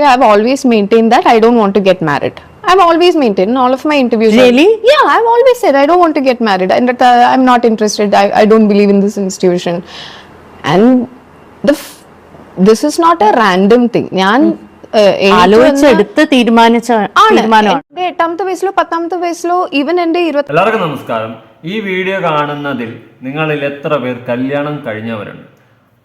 Yeah, I've always maintained that I don't want to get married. I've always maintained in all of my interviews. Really? Yeah, I've always said I don't want to get married and that uh, I'm not interested. I, I don't believe in this institution. And the f- this is not a random thing. ഞാൻ uh, ആലോചിച്ചെടുത്ത് തീരുമാനിച്ച ആണ് തീരുമാനമാണ് എന്റെ എട്ടാമത്തെ വയസ്സിലോ പത്താമത്തെ വയസ്സിലോ even എന്റെ ഇരുപത്തി എല്ലാവർക്കും നമസ്കാരം ഈ വീഡിയോ കാണുന്നതിൽ നിങ്ങളിൽ എത്ര പേർ കല്യാണം കഴിഞ്ഞവരുണ്ട്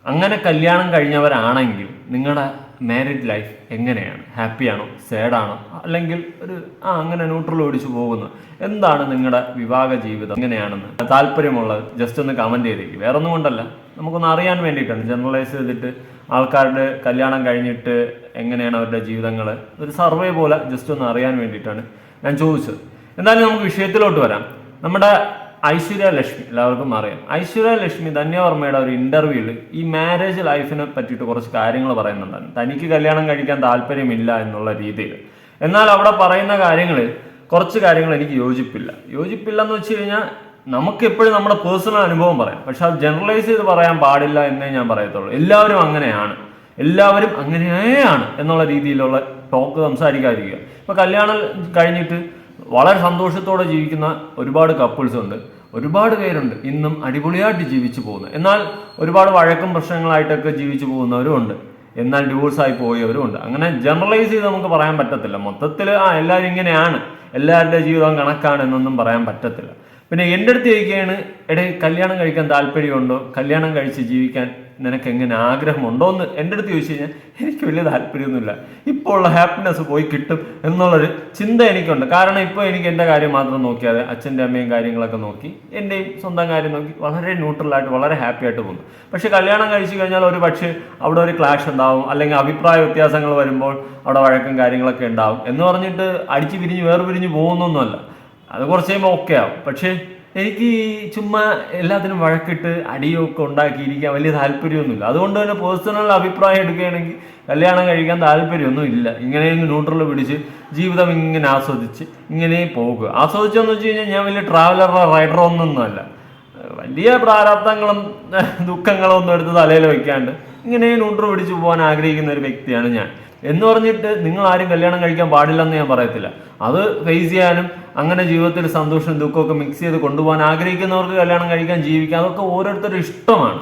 അങ്ങനെ കല്യാണം കഴിഞ്ഞവരാണെങ്കിൽ നിങ്ങളുടെ മാരിഡ് ലൈഫ് എങ്ങനെയാണ്? ഹാപ്പിയാണോ സാഡാണോ അല്ലെങ്കിൽ ഒരു ആ അങ്ങനെ ന്യൂട്രൽ ഓടിച്ചു പോകുന്നു. എന്താണ് നിങ്ങളുടെ വിവാഹ ജീവിതം? എങ്ങനെയാണെന്ന് താല്പര്യമുള്ളത് ജസ്റ്റ് ഒന്ന് കമന്റ് ചെയ്തേക്ക്. വേറെ ഒന്നും കൊണ്ടല്ല. നമുക്കൊന്ന് അറിയാൻ വേണ്ടിയിട്ടാണ്. ജനറലൈസ് ചെയ്തിട്ട് ആൾക്കാരുടെ കല്യാണം കഴിഞ്ഞിട്ട് എങ്ങനെയാണ് അവരുടെ ജീവിതങ്ങൾ ഒരു സർവേ പോലെ ജസ്റ്റ് ഒന്ന് അറിയാൻ വേണ്ടിയിട്ടാണ് ഞാൻ ചോദിച്ചത്. എന്തായാലും നമുക്ക് വിഷയത്തിലോട്ട് വരാം. നമ്മുടെ ഐശ്വര്യ ലക്ഷ്മി എല്ലാവർക്കും അറിയാം. ഐശ്വര്യ ലക്ഷ്മി ധന്യവർമ്മയുടെ ഒരു ഇന്റർവ്യൂവിൽ ഈ മാരേജ് ലൈഫിനെ പറ്റിയിട്ട് കുറച്ച് കാര്യങ്ങൾ പറയുന്നുണ്ടായിരുന്നു. തനിക്ക് കല്യാണം കഴിക്കാൻ താല്പര്യമില്ല എന്നുള്ള രീതിയിൽ എന്നാൽ അവിടെ പറയുന്ന കാര്യങ്ങളിൽ കുറച്ച് കാര്യങ്ങൾ എനിക്ക് യോജിപ്പില്ല. യോജിപ്പില്ല എന്ന് വെച്ച് കഴിഞ്ഞാൽ നമുക്ക് എപ്പോഴും നമ്മുടെ പേഴ്സണൽ അനുഭവം പറയാം. പക്ഷെ അത് ജനറലൈസ് ചെയ്ത് പറയാൻ പാടില്ല എന്നേ ഞാൻ പറയത്തുള്ളൂ. എല്ലാവരും അങ്ങനെയാണ്. എല്ലാവരും അങ്ങനെയാണ് എന്നുള്ള രീതിയിലുള്ള ടോക്ക് സംസാരിക്കാതിരിക്കുക. ഇപ്പൊ കല്യാണം കഴിഞ്ഞിട്ട് വളരെ സന്തോഷത്തോടെ ജീവിക്കുന്ന ഒരുപാട് കപ്പിൾസ് ഉണ്ട്. ഒരുപാട് പേരുണ്ട്. ഇന്നും അടിപൊളിയായിട്ട് ജീവിച്ചു പോകുന്നു. എന്നാൽ ഒരുപാട് വഴക്കും പ്രശ്നങ്ങളായിട്ടൊക്കെ ജീവിച്ചു പോകുന്നവരും ഉണ്ട്. എന്നാൽ ഡിവോഴ്സായി പോയവരും ഉണ്ട്. അങ്ങനെ ജനറലൈസ് ചെയ്ത് നമുക്ക് പറയാൻ പറ്റത്തില്ല. മൊത്തത്തിൽ ആ എല്ലാവരും ഇങ്ങനെയാണ്. എല്ലാവരുടെ ജീവിതം കണക്കാണ് എന്നൊന്നും പറയാൻ പറ്റത്തില്ല. പിന്നെ എന്റെ അടുത്ത് ചോദിക്കുകയാണ് എടേ കല്യാണം കഴിക്കാൻ താല്പര്യമുണ്ടോ? കല്യാണം കഴിച്ച് ജീവിക്കാൻ നിനക്ക് എങ്ങനെ ആഗ്രഹമുണ്ടോ എന്ന് എന്റെ അടുത്ത് ചോദിച്ചു കഴിഞ്ഞാൽ എനിക്ക് വലിയ താല്പര്യമൊന്നുമില്ല. ഇപ്പോൾ ഉള്ള ഹാപ്പിനെസ് പോയി കിട്ടും എന്നുള്ളൊരു ചിന്ത എനിക്കുണ്ട്. കാരണം ഇപ്പോൾ എനിക്ക് എന്റെ കാര്യം മാത്രം നോക്കിയാതെ അച്ഛന്റെ അമ്മയും കാര്യങ്ങളൊക്കെ നോക്കി എന്റെയും സ്വന്തം കാര്യം നോക്കി വളരെ ന്യൂട്രലായിട്ട് വളരെ ഹാപ്പി ആയിട്ട് പോകുന്നു. പക്ഷേ കല്യാണം കഴിച്ചു കഴിഞ്ഞാൽ ഒരു പക്ഷേ അവിടെ ഒരു ക്ലാഷ് ഉണ്ടാവും അല്ലെങ്കിൽ അഭിപ്രായ വ്യത്യാസങ്ങൾ വരുമ്പോൾ അവിടെ വഴക്കും കാര്യങ്ങളൊക്കെ ഉണ്ടാവും എന്ന് പറഞ്ഞിട്ട് അടിച്ച് പിരിഞ്ഞ് വേർപിരിഞ്ഞ് പോകുന്നൊന്നുമല്ല. അത് കുറച്ച് കഴിയുമ്പോൾ ഓക്കെ ആവും. പക്ഷേ എനിക്ക് ചുമ്മാ എല്ലാത്തിനും വഴക്കിട്ട് അടിയൊക്കെ ഉണ്ടാക്കിയിരിക്കാൻ വലിയ താല്പര്യമൊന്നുമില്ല. അതുകൊണ്ട് തന്നെ പേഴ്സണൽ അഭിപ്രായം എടുക്കുകയാണെങ്കിൽ കല്യാണം കഴിക്കാൻ താല്പര്യമൊന്നും ഇല്ല. ഇങ്ങനെ ന്യൂട്രൽ പിടിച്ച് ജീവിതം ഇങ്ങനെ ആസ്വദിച്ച് ഇങ്ങനെ പോകുക. ആസ്വദിച്ചെന്ന് വെച്ച് കഴിഞ്ഞാൽ ഞാൻ വലിയ ട്രാവലറോ റൈഡറോ ഒന്നൊന്നുമല്ല. വലിയ പ്രാരാബ്ദങ്ങളും ദുഃഖങ്ങളും ഒന്നും എടുത്ത് തലയിൽ വെക്കാണ്ട് ഇങ്ങനെ ന്യൂട്രൽ പിടിച്ച് പോകാൻ ആഗ്രഹിക്കുന്ന ഒരു വ്യക്തിയാണ് ഞാൻ. എന്ന് പറഞ്ഞിട്ട് നിങ്ങൾ ആരും കല്യാണം കഴിക്കാൻ പാടില്ലെന്ന് ഞാൻ പറയത്തില്ല. അത് ഫേസ് ചെയ്യാനും അങ്ങനെ ജീവിതത്തിൽ സന്തോഷം ദുഃഖമൊക്കെ മിക്സ് ചെയ്ത് കൊണ്ടുപോകാൻ ആഗ്രഹിക്കുന്നവർക്ക് കല്യാണം കഴിക്കാൻ ജീവിക്കാം അതൊക്കെ ഓരോരുത്തരുടെ ഇഷ്ടമാണ്.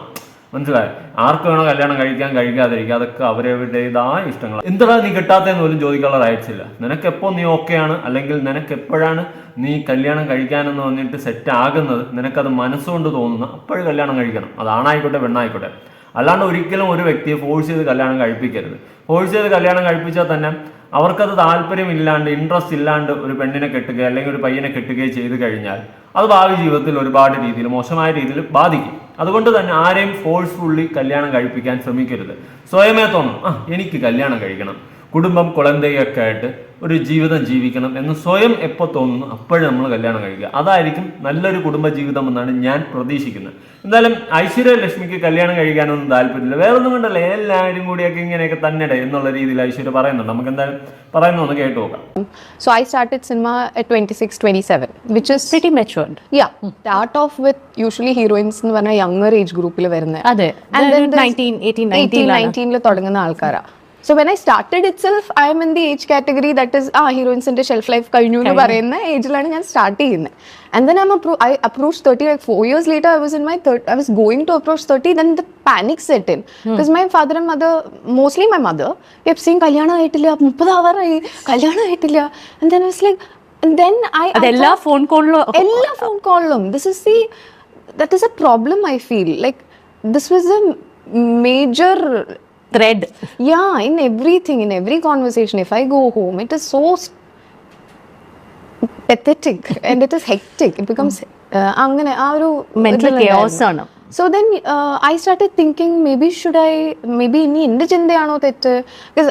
മനസ്സിലായി? ആർക്ക് വേണോ കല്യാണം കഴിക്കാൻ കഴിക്കാതിരിക്കുക അതൊക്കെ അവരവരുടേതായ ഇഷ്ടങ്ങൾ എന്താ നീ കിട്ടാത്തതെന്ന് പോലും ചോദിക്കാനുള്ള റൈറ്റ്സ് ഇല്ല. നിനക്ക് എപ്പോൾ നീ ഓക്കെയാണ് അല്ലെങ്കിൽ നിനക്ക് എപ്പോഴാണ് നീ കല്യാണം കഴിക്കാനെന്ന് പറഞ്ഞിട്ട് സെറ്റ് ആകുന്നത്? നിനക്കത് മനസ്സുകൊണ്ട് തോന്നുന്ന അപ്പോഴും കല്യാണം കഴിക്കണം. അത് ആണായിക്കോട്ടെ പെണ്ണായിക്കോട്ടെ. അല്ലാണ്ട് ഒരിക്കലും ഒരു വ്യക്തിയെ ഫോഴ്സ് ചെയ്ത് കല്യാണം കഴിപ്പിക്കരുത്. ഫോഴ്സ് ചെയ്ത് കല്യാണം കഴിപ്പിച്ചാൽ തന്നെ അവർക്കത് താല്പര്യമില്ലാണ്ട് ഇൻട്രസ്റ്റ് ഇല്ലാണ്ട് ഒരു പെണ്ണിനെ കെട്ടുകയോ അല്ലെങ്കിൽ ഒരു പയ്യനെ കെട്ടുകയോ ചെയ്ത് കഴിഞ്ഞാൽ അത് ഭാവി ജീവിതത്തിൽ ഒരുപാട് രീതിയിൽ മോശമായ രീതിയിൽ ബാധിക്കും. അതുകൊണ്ട് തന്നെ ആരെയും ഫോഴ്സ്ഫുള്ളി കല്യാണം കഴിപ്പിക്കാൻ ശ്രമിക്കരുത്. സ്വയമേ തോന്നും ആ എനിക്ക് കല്യാണം കഴിക്കണം. കുടുംബം കുളന്തയൊക്കെ ആയിട്ട് ഒരു ജീവിതം ജീവിക്കണം എന്ന് സ്വയം എപ്പോൾ തോന്നുന്നു അപ്പോഴും നമ്മൾ കല്യാണം കഴിക്കുക. അതായിരിക്കും നല്ലൊരു കുടുംബ ജീവിതം എന്നാണ് ഞാൻ പ്രതീക്ഷിക്കുന്നത്. എന്തായാലും ഐശ്വര്യ ലക്ഷ്മിക്ക് കല്യാണം കഴിക്കാനൊന്നും താല്പര്യമില്ല. വേറെ ഒന്നും കൊണ്ടല്ല എല്ലാവരും കൂടിയൊക്കെ ഇങ്ങനെയൊക്കെ തന്നെ എന്നുള്ള രീതിയിൽ ഐശ്വര്യ പറയുന്നുണ്ട്. നമുക്ക് എന്തായാലും പറയുന്നൊന്ന് കേട്ടു നോക്കാം. So I started cinema at 26 27 which is pretty matured yeah start off with usually heroines എന്ന് പറഞ്ഞാൽ യങ്ങർ ഏജ് ഗ്രൂപ്പിൽ വരുന്നത് അതെ. And then this 19 18 18 19 ലാണ്. 19 ൽ തുടങ്ങുന്ന ആൾക്കാരാ. So when I started itself I'm in the age category that is uh ഹീറോയിൻസിന്റെ shelf life കഴിഞ്ഞു എന്ന് പറയുന്ന ഏജിലാണ് ഞാൻ സ്റ്റാർട്ട് ചെയ്യുന്നത് and then I approach thirty like four years later I was in my I was going to approach thirty then the panic set in because my father and mother mostly my mother എപ് സിംഗ് കല്യാണം ആയിട്ടില്ല മുപ്പത് ആവാറായി കല്യാണം ആയിട്ടില്ല. And then was like then I അതെല്ലാ phone കോളിലും എല്ലാ phone കോളിലും this is the that is a problem I feel like this was a major Thread yeah in everything in every conversation if i go home it is so s- pathetic and it is hectic it becomes uh, അങ്ങനെ ആ ഒരു Mental ഇതിലുണ്ടായിരുന്നു. chaos ആണ്. so then uh, i started thinking maybe should i maybe ഇനി എൻ്റെ ചിന്തയാണോ തെറ്റ് because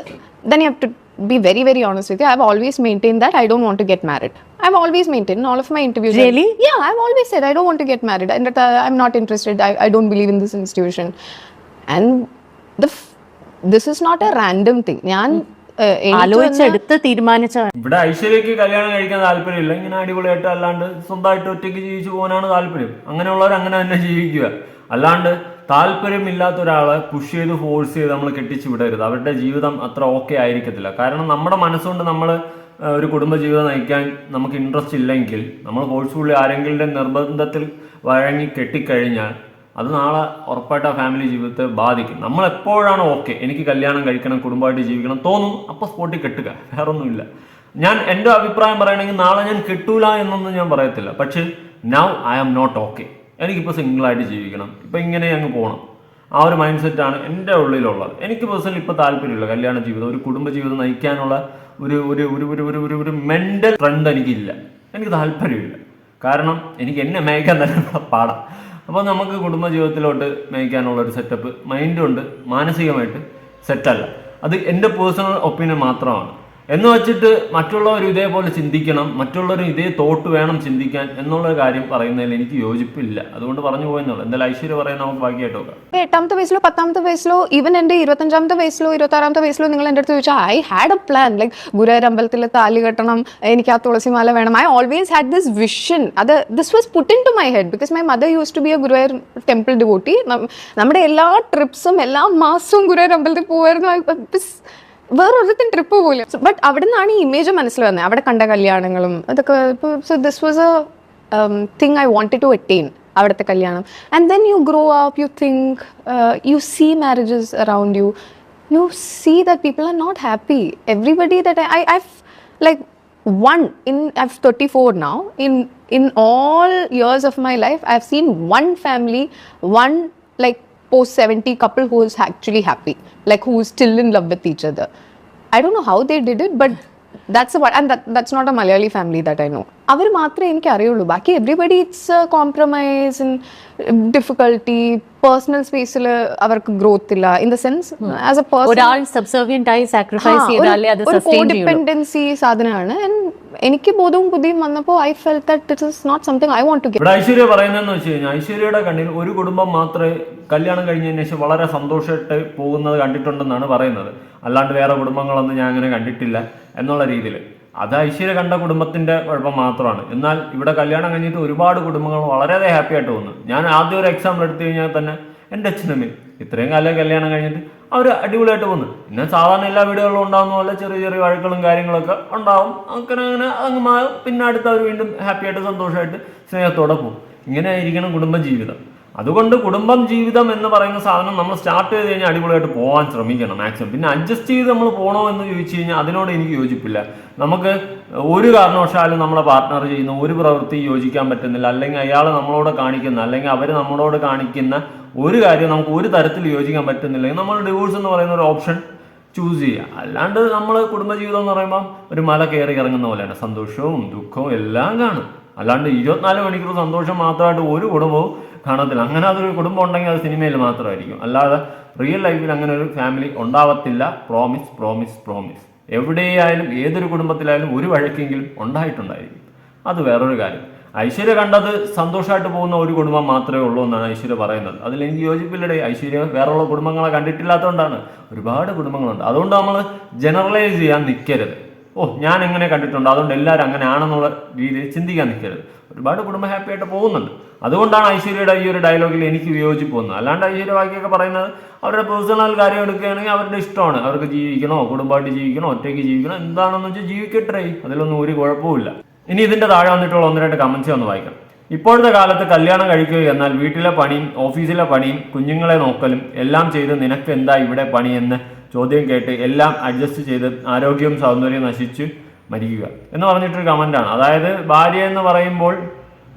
then you have to be very very honest with you i've always maintained that i don't want to get married i've always maintained in all of my interviews Really? yeah i've always said i don't want to get married and that uh, i'm not interested I, I don't believe in this institution and the f- is not a random thing thing. ഞാൻ ആലോചിച്ചെടുത്ത് തീരുമാനിച്ച ഇവിടെ ഐശ്വര്യക്ക് കല്യാണം കഴിക്കാൻ താല്പര്യമില്ല ഇങ്ങനെ അടിപൊളിയായിട്ട് അല്ലാണ്ട് സ്വന്തമായിട്ട് ഒറ്റയ്ക്ക് ജീവിച്ചു പോകാനാണ് താല്പര്യം. അങ്ങനെയുള്ളവർ അങ്ങനെ തന്നെ ജീവിക്കുക. അല്ലാണ്ട് താല്പര്യമില്ലാത്ത ഒരാളെ പുഷ് ചെയ്ത് ഫോഴ്സ് ചെയ്ത് നമ്മൾ കെട്ടിച്ചു വിടരുത്. അവരുടെ ജീവിതം അത്ര ഓക്കെ ആയിരിക്കത്തില്ല. കാരണം നമ്മുടെ മനസ്സുകൊണ്ട് നമ്മൾ ഒരു കുടുംബ ജീവിതം നയിക്കാൻ നമുക്ക് ഇൻട്രസ്റ്റ് ഇല്ലെങ്കിൽ നമ്മൾ ഫോഴ്സ്ഫുള്ളി ആരെങ്കിലും നിർബന്ധത്തിൽ വഴങ്ങി കെട്ടിക്കഴിഞ്ഞാൽ അത് നാളെ ഉറപ്പായിട്ട് ആ ഫാമിലി ജീവിതത്തെ ബാധിക്കും. നമ്മൾ എപ്പോഴാണ് ഓക്കെ എനിക്ക് കല്യാണം കഴിക്കണം കുടുംബമായിട്ട് ജീവിക്കണം തോന്നും അപ്പോൾ സ്പോട്ടിൽ കെട്ടുക. വേറൊന്നുമില്ല. ഞാൻ എന്റെ അഭിപ്രായം പറയണമെങ്കിൽ നാളെ ഞാൻ കിട്ടൂല എന്നൊന്നും ഞാൻ പറയത്തില്ല. പക്ഷേ now I am not okay എനിക്കിപ്പോൾ സിംഗിളായിട്ട് ജീവിക്കണം. ഇപ്പം ഇങ്ങനെ അങ്ങ് പോകണം ആ ഒരു മൈൻഡ് സെറ്റാണ് എന്റെ ഉള്ളിലുള്ളത്. എനിക്ക് പേഴ്സണലി ഇപ്പോൾ താല്പര്യമില്ല കല്യാണ ജീവിതം ഒരു കുടുംബ ജീവിതം നയിക്കാനുള്ള ഒരു ഒരു ഒരു ഒരു ഒരു ഒരു ഒരു മെന്റൽ ട്രെൻഡ് എനിക്കില്ല. എനിക്ക് താല്പര്യമില്ല. കാരണം എനിക്ക് എന്നെ മേയ്ക്കാൻ തന്നെ പാടാം. അപ്പോൾ നമുക്ക് കുടുംബ ജീവിതത്തിലോട്ട് നയിക്കാനുള്ള ഒരു സെറ്റപ്പ് മൈൻഡ് മൈൻഡുണ്ട് മാനസികമായിട്ട് സെറ്റല്ല അത് എന്റെ പേഴ്സണൽ ഒപ്പീനിയൻ മാത്രമാണ്. എന്ന് വെച്ചിട്ട് മറ്റുള്ളവർ ഇതേപോലെ ചിന്തിക്കണം മറ്റുള്ളവർ ഇതേ തോട്ട് വേണം ചിന്തിക്കാൻ എന്നുള്ള കാര്യം പറയുന്നതിൽ എനിക്ക് യോജിപ്പില്ല. അതുകൊണ്ട് പറഞ്ഞു പോയെന്നുള്ളൂ. എന്തായാലും ഐശ്വര്യ പറയാൻ നമുക്ക് ബാക്കിയായിട്ട് നോക്കാം. എട്ടാമത്തെ വയസ്സിലോ പത്താമത്തെ വയസ്സിലോ ഈവൻ എന്റെ ഇരുപത്തഞ്ചാമത്തെ വയസ്സിലോ ഇരുപത്തി ആറാമത്തെ വയസ്സിലോ നിങ്ങൾ എന്റെ അടുത്ത് ചോദിച്ചാൽ I had a plan like Guruvayur അമ്പലത്തിൽ താലി കെട്ടണം എനിക്ക് ആ തുളസിമാല വേണം. I always had this vision അത് this was put into my head because my mother use to be a Guruvayur temple devotee നമ്മുടെ എല്ലാ ട്രിപ്സും എല്ലാ മാസവും ഗുരുവായൂർ അമ്പലത്തിൽ വേറെ ഒരുത്തും ട്രിപ്പ് പോലും ബട്ട് അവിടെ നിന്നാണ് ഈ ഇമേജ് മനസ്സിൽ വന്നത് അവിടെ കണ്ട കല്യാണങ്ങളും അതൊക്കെ so this was a thing I wanted to attain അവിടുത്തെ കല്യാണം and then you grow up you think you see marriages around you you see that people are not happy. Everybody that I, I I've like one in I've 34 now. In in all years of my life, I've seen one family, one like post 70 couple who is actually happy, like who is still in love with each other. I don't know how they did it, but that's what and that, that's not a Malayali family that I know. അവർ മാത്രമേ എനിക്ക് അറിയുള്ളൂ ബാക്കി everybody it's compromise in difficulty personal സ്പേസിൽ അവർക്ക് growth ഇല്ല in the sense as a person ഒരു codependency സാധനമാണ് ആൻഡ് എനിക്ക് ബോധവും ബുദ്ധിയും വന്നപ്പോൾ I felt that it is not something I want to ഇവിടെ ഐശ്വര്യ പറയുന്നതെന്ന് വെച്ച് കഴിഞ്ഞാൽ ഐശ്വര്യയുടെ കണ്ണിൽ ഒരു കുടുംബം മാത്രമേ കല്യാണം കഴിഞ്ഞതിന് ശേഷം വളരെ സന്തോഷമായിട്ട് പോകുന്നത് കണ്ടിട്ടുണ്ടെന്നാണ് പറയുന്നത്. അല്ലാണ്ട് വേറെ കുടുംബങ്ങളൊന്നും ഞാൻ അങ്ങനെ കണ്ടിട്ടില്ല എന്നുള്ള രീതിയിൽ. അത് ഐശ്വര്യ കണ്ട കുടുംബത്തിന്റെ കുഴപ്പം മാത്രമാണ്. എന്നാൽ ഇവിടെ കല്യാണം കഴിഞ്ഞിട്ട് ഒരുപാട് കുടുംബങ്ങൾ വളരെ ഹാപ്പി ആയിട്ട് പോകുന്നു. ഞാൻ ആദ്യം ഒരു എക്സാമ്പിൾ എടുത്തു കഴിഞ്ഞാൽ തന്നെ എന്റെ അച്ഛനമ്മ ഇത്രയും കാലം കല്യാണം കഴിഞ്ഞിട്ട് അവർ അടിപൊളിയായിട്ട് പോകുന്നു പിന്നെ സാധാരണ എല്ലാ വീടുകളിലും ഉണ്ടാകുന്ന പോലെ ചെറിയ ചെറിയ വഴക്കുകളും കാര്യങ്ങളൊക്കെ ഉണ്ടാവും. അങ്ങനെ അങ്ങനെ അങ്ങ് മാറും. പിന്നെ അവർ വീണ്ടും ഹാപ്പി ആയിട്ട് സന്തോഷമായിട്ട് സ്നേഹത്തോടെ പോകും. ഇങ്ങനെ ആയിരിക്കണം കുടുംബ ജീവിതം. അതുകൊണ്ട് കുടുംബം ജീവിതം എന്ന് പറയുന്ന സാധനം നമ്മൾ സ്റ്റാർട്ട് ചെയ്ത് കഴിഞ്ഞാൽ അടിപൊളിയായിട്ട് പോകാൻ ശ്രമിക്കണം മാക്സിമം പിന്നെ അഡ്ജസ്റ്റ് ചെയ്ത് നമ്മൾ പോകണോ എന്ന് ചോദിച്ചു കഴിഞ്ഞാൽ അതിനോട് എനിക്ക് യോജിപ്പില്ല. നമുക്ക് ഒരു കാരണവശാലും നമ്മളെ പാർട്ട്ണർ ചെയ്യുന്ന ഒരു പ്രവൃത്തി യോജിക്കാൻ പറ്റുന്നില്ല. അല്ലെങ്കിൽ അയാൾ നമ്മളോട് കാണിക്കുന്ന അല്ലെങ്കിൽ അവർ നമ്മളോട് കാണിക്കുന്ന ഒരു കാര്യം നമുക്ക് ഒരു തരത്തിൽ യോജിക്കാൻ പറ്റുന്നില്ലെങ്കിൽ നമ്മൾ ഡിവോഴ്സ് എന്ന് പറയുന്ന ഒരു ഓപ്ഷൻ ചൂസ് ചെയ്യുക. അല്ലാണ്ട് നമ്മൾ കുടുംബജീവിതം എന്ന് പറയുമ്പോൾ ഒരു മല കയറി ഇറങ്ങുന്ന പോലെയാണ്. സന്തോഷവും ദുഃഖവും എല്ലാം കാണും. അല്ലാണ്ട് ഇരുപത്തിനാല് മണിക്കൂർ സന്തോഷം മാത്രമായിട്ട് ഒരു കുടുംബവും കാണത്തില്ല. അങ്ങനെ അതൊരു കുടുംബം ഉണ്ടെങ്കിൽ അത് സിനിമയിൽ മാത്രമായിരിക്കും. അല്ലാതെ റിയൽ ലൈഫിൽ അങ്ങനെ ഒരു ഫാമിലി ഉണ്ടാവത്തില്ല. പ്രോമിസ് പ്രോമിസ് പ്രോമിസ് എവിടെയായാലും ഏതൊരു കുടുംബത്തിലായാലും ഒരു വഴക്കെങ്കിലും ഉണ്ടായിട്ടുണ്ടായിരിക്കും. അത് വേറൊരു കാര്യം. ഐശ്വര്യ കണ്ടത് സന്തോഷമായിട്ട് പോകുന്ന ഒരു കുടുംബം മാത്രമേ ഉള്ളൂ എന്നാണ് ഐശ്വര്യ പറയുന്നത്. അതിൽ എനിക്ക് യോജിപ്പില്ലടേ. ഐശ്വര്യ വേറെയുള്ള കുടുംബങ്ങളെ കണ്ടിട്ടില്ലാത്തതുകൊണ്ടാണ് ഒരുപാട് കുടുംബങ്ങളുണ്ട്. അതുകൊണ്ട് നമ്മൾ ജനറലൈസ് ചെയ്യാൻ നിൽക്കരുത് ഓ ഞാൻ എങ്ങനെ കണ്ടിട്ടുണ്ട്? അതുകൊണ്ട് എല്ലാവരും അങ്ങനെ ആണെന്നുള്ള രീതിയിൽ ചിന്തിക്കാൻ നിൽക്കരുത് ഒരുപാട് കുടുംബം ഹാപ്പി ആയിട്ട് പോകുന്നുണ്ട്. അതുകൊണ്ടാണ് ഐശ്വര്യയുടെ ഈ ഒരു ഡയലോഗിൽ എനിക്ക് വിയോജിപ്പ് വന്നത്. അല്ലാണ്ട് ഐശ്വര്യ ബാക്കിയൊക്കെ പറയുന്നത് അവരുടെ പേഴ്സണൽ കാര്യം എടുക്കുകയാണെങ്കിൽ അവരുടെ ഇഷ്ടമാണ്. അവർക്ക് ജീവിക്കണോ? കുടുംബമായിട്ട് ജീവിക്കണോ? ഒറ്റയ്ക്ക് ജീവിക്കണോ? എന്താണെന്ന് വെച്ചാൽ ജീവിക്കട്ടെ. അതിലൊന്നും ഒരു കുഴപ്പമില്ല ഇനി ഇതിന്റെ താഴെ വന്നിട്ടുള്ള ഒന്ന് രണ്ട് കമന്റ്സ് ഒന്ന് വായിക്കാം. ഇപ്പോഴത്തെ കാലത്ത് കല്യാണം കഴിക്കുക എന്നാൽ വീട്ടിലെ പണിയും ഓഫീസിലെ പണിയും കുഞ്ഞുങ്ങളെ നോക്കലും എല്ലാം ചെയ്ത് നിനക്ക് എന്താ ഇവിടെ പണിയെന്ന് ചോദ്യം കേട്ട് എല്ലാം അഡ്ജസ്റ്റ് ചെയ്ത് ആരോഗ്യവും സൗന്ദര്യവും നശിച്ച് മരിക്കുക എന്ന് പറഞ്ഞിട്ടൊരു കമന്റാണ് അതായത് ഭാര്യ എന്ന് പറയുമ്പോൾ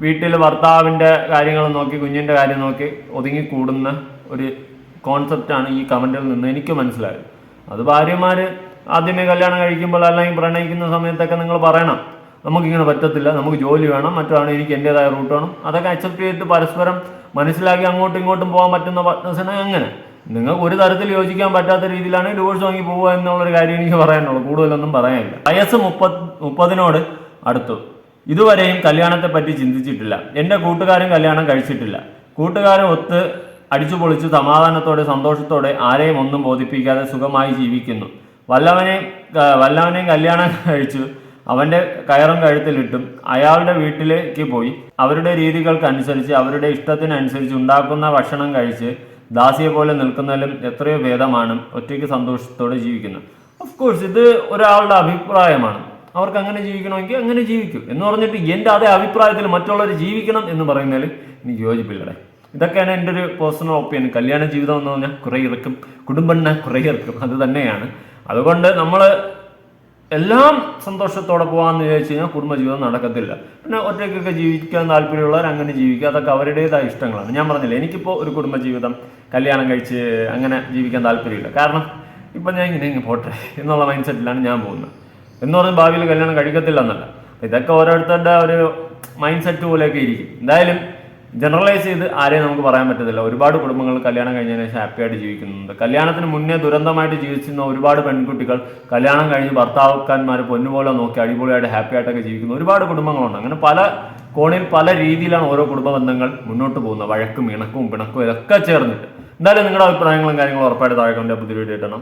വീട്ടിൽ ഭർത്താവിന്റെ കാര്യങ്ങൾ നോക്കി കുഞ്ഞിന്റെ കാര്യം നോക്കി ഒതുങ്ങിക്കൂടുന്ന ഒരു കോൺസെപ്റ്റാണ് ഈ കമന്റിൽ നിന്ന് എനിക്ക് മനസ്സിലായത്. അത് ഭാര്യമാർ ആദ്യമേ കല്യാണം കഴിക്കുമ്പോൾ അല്ലെങ്കിൽ പ്രണയിക്കുന്ന സമയത്തൊക്കെ നിങ്ങൾ പറയണം. നമുക്കിങ്ങനെ പറ്റത്തില്ല. നമുക്ക് ജോലി വേണം. മറ്റാണ് എനിക്ക് എന്റെതായ റൂട്ട് വേണം. അതൊക്കെ അക്സെപ്റ്റ് ചെയ്തിട്ട് പരസ്പരം മനസ്സിലാക്കി അങ്ങോട്ടും ഇങ്ങോട്ടും പോകാൻ പറ്റുന്ന പാർട്ട്നേഴ്സിനെ അങ്ങനെ. നിങ്ങൾക്ക് ഒരു തരത്തിൽ യോജിക്കാൻ പറ്റാത്ത രീതിയിലാണ് ഡിവോഴ്സ് വാങ്ങി പോവുക എന്നുള്ളൊരു കാര്യം എനിക്ക് പറയാനുള്ളൂ. കൂടുതലൊന്നും പറയാനില്ല. വയസ്സ് മുപ്പത് മുപ്പതിനോട് അടുത്തു. ഇതുവരെയും കല്യാണത്തെ പറ്റി ചിന്തിച്ചിട്ടില്ല. എന്റെ കൂട്ടുകാരും കല്യാണം കഴിച്ചിട്ടില്ല. കൂട്ടുകാരും ഒത്ത് അടിച്ചു പൊളിച്ച് സമാധാനത്തോടെ സന്തോഷത്തോടെ ആരെയും ഒന്നും ബോധിപ്പിക്കാതെ സുഖമായി ജീവിക്കുന്നു. വല്ലവനെയും വല്ലവനെയും കല്യാണം കഴിച്ചു. അവന്റെ കയറും കഴുത്തിലിട്ടും അയാളുടെ വീട്ടിലേക്ക് പോയി. അവരുടെ രീതികൾക്കനുസരിച്ച് അവരുടെ ഇഷ്ടത്തിനനുസരിച്ച് ഉണ്ടാക്കുന്ന ഭക്ഷണം കഴിച്ച് ദാസിയെ പോലെ നിൽക്കുന്നതിലും എത്രയോ ഭേദമാണ് ഒറ്റയ്ക്ക് സന്തോഷത്തോടെ ജീവിക്കുന്നത്. ഓഫ് കോഴ്സ് ഇത് ഒരാളുടെ അഭിപ്രായമാണ്. അവർക്ക് അങ്ങനെ ജീവിക്കണമെങ്കിൽ അങ്ങനെ ജീവിക്കും എന്ന് പറഞ്ഞിട്ട് എന്റെ അതേ അഭിപ്രായത്തിൽ മറ്റുള്ളവർ ജീവിക്കണം എന്ന് പറയുന്നതിൽ എനിക്ക് യോജിപ്പില്ലടേ. ഇതൊക്കെയാണ് എന്റെ ഒരു പേഴ്സണൽ ഒപ്പീനിയൻ കല്യാണ ജീവിതം എന്ന് പറഞ്ഞാൽ കുറേ ഇറക്കും കുടുംബണ്ണ കുറേ ഇറക്കും. അത് തന്നെയാണ്. അതുകൊണ്ട് നമ്മൾ എല്ലാം സന്തോഷത്തോടെ പോകാമെന്ന് വിചാരിച്ചു കഴിഞ്ഞാൽ കുടുംബജീവിതം നടക്കത്തില്ല. പിന്നെ ഒറ്റയ്ക്കൊക്കെ ജീവിക്കാൻ താല്പര്യമുള്ളവർ അങ്ങനെ ജീവിക്കുക. അതൊക്കെ അവരുടേതായ ഇഷ്ടങ്ങളാണ്. ഞാൻ പറഞ്ഞില്ല എനിക്കിപ്പോൾ ഒരു കുടുംബജീവിതം കല്യാണം കഴിച്ച് അങ്ങനെ ജീവിക്കാൻ താല്പര്യമില്ല. കാരണം ഇപ്പം ഞാൻ ഇങ്ങനെ ഇങ്ങനെ പോട്ടെ എന്നുള്ള മൈൻഡ് സെറ്റിലാണ് ഞാൻ പോകുന്നത്. എന്ന് പറഞ്ഞ് ഭാവിയിൽ കല്യാണം കഴിക്കത്തില്ല എന്നല്ല. ഇതൊക്കെ ഓരോരുത്തരുടെ ഒരു മൈൻഡ് സെറ്റ് പോലെയൊക്കെ ഇരിക്കും. എന്തായാലും ജനറലൈസ് ചെയ്ത് ആരെയും നമുക്ക് പറയാൻ പറ്റത്തില്ല. ഒരുപാട് കുടുംബങ്ങൾ കല്യാണം കഴിഞ്ഞതിന് ശേഷം ഹാപ്പി ആയിട്ട് ജീവിക്കുന്നുണ്ട്. കല്യാണത്തിന് മുന്നേ ദുരന്തമായിട്ട് ജീവിച്ചിരുന്ന ഒരുപാട് പെൺകുട്ടികൾ കല്യാണം കഴിഞ്ഞ് ഭർത്താക്കന്മാർ പൊന്നുപോലെ നോക്കി അടിപൊളിയായിട്ട് ഹാപ്പി ആയിട്ടൊക്കെ ജീവിക്കുന്ന. ഒരുപാട് കുടുംബങ്ങളുണ്ട്. അങ്ങനെ പല കോണിൽ പല രീതിയിലാണ് ഓരോ കുടുംബ ബന്ധങ്ങൾ മുന്നോട്ട് പോകുന്നത്. വഴക്കും ഇണക്കും പിണക്കും ഇതൊക്കെ ചേർന്നിട്ട്. എന്തായാലും നിങ്ങളുടെ അഭിപ്രായങ്ങളും കാര്യങ്ങളും ഉറപ്പായിട്ട് താഴെ കൊണ്ട് പുതിയ വീഡിയോ ഇട്ടണം